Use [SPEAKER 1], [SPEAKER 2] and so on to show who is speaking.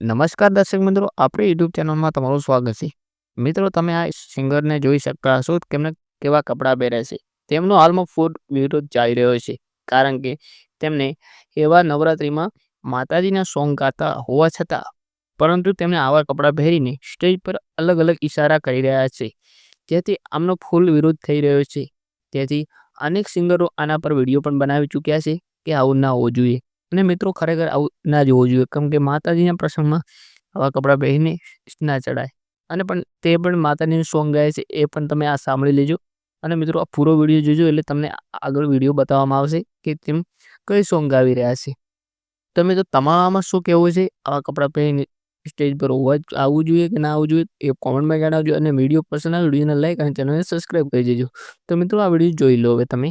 [SPEAKER 1] નમસ્કાર દર્શક મિત્રો, આપણી યુટ્યુબ ચેનલમાં તમારું સ્વાગત છે. મિત્રો, તમે આ સિંગરને જોઈ શકતા હશો તેમને કેવા કપડાં પહેરે છે. તેમનો હાલમાં ફૂડ વિરોધ ચાલી રહ્યો છે, કારણ કે તેમને એવા નવરાત્રિમાં માતાજીના સોંગ ગાતા હોવા છતાં, પરંતુ તેમને આવા કપડાં પહેરીને સ્ટેજ પર અલગ અલગ ઇશારા કરી રહ્યા છે. જેથી આમનો ફૂલ વિરોધ થઈ રહ્યો છે. તેથી અનેક સિંગરો આના પર વીડિયો પણ બનાવી ચૂક્યા છે કે આવું ના હોવું જોઈએ. અને મિત્રો ખરેખર આવું ના જ હોવું જોઈએ. કેમ કે માતાજીના પ્રસંગમાં આવા કપડાં પહેરીને ના ચડાય અને પણ તે પણ માતાજીનું સોંગ ગાય છે, એ પણ તમે આ સાંભળી લેજો. અને મિત્રો આ પૂરો વીડિયો જોજો, એટલે તમને આગળ વીડિયો બતાવવામાં આવશે કે તેમ કઈ સોંગ ગાવી રહ્યા છે. તો મિત્રો તમારામાં શું કહેવું છે? આવા કપડાં પહેરીને સ્ટેજ પર હોવા આવવું જોઈએ કે ના આવવું જોઈએ, એ કોમેન્ટમાં જણાવજો. અને વીડિયો પસંદ આવે વિડીયોને લાઈક અને ચેનલને સબસ્ક્રાઈબ કરી દેજો. તો મિત્રો આ વીડિયો જોઈ લો હવે તમે.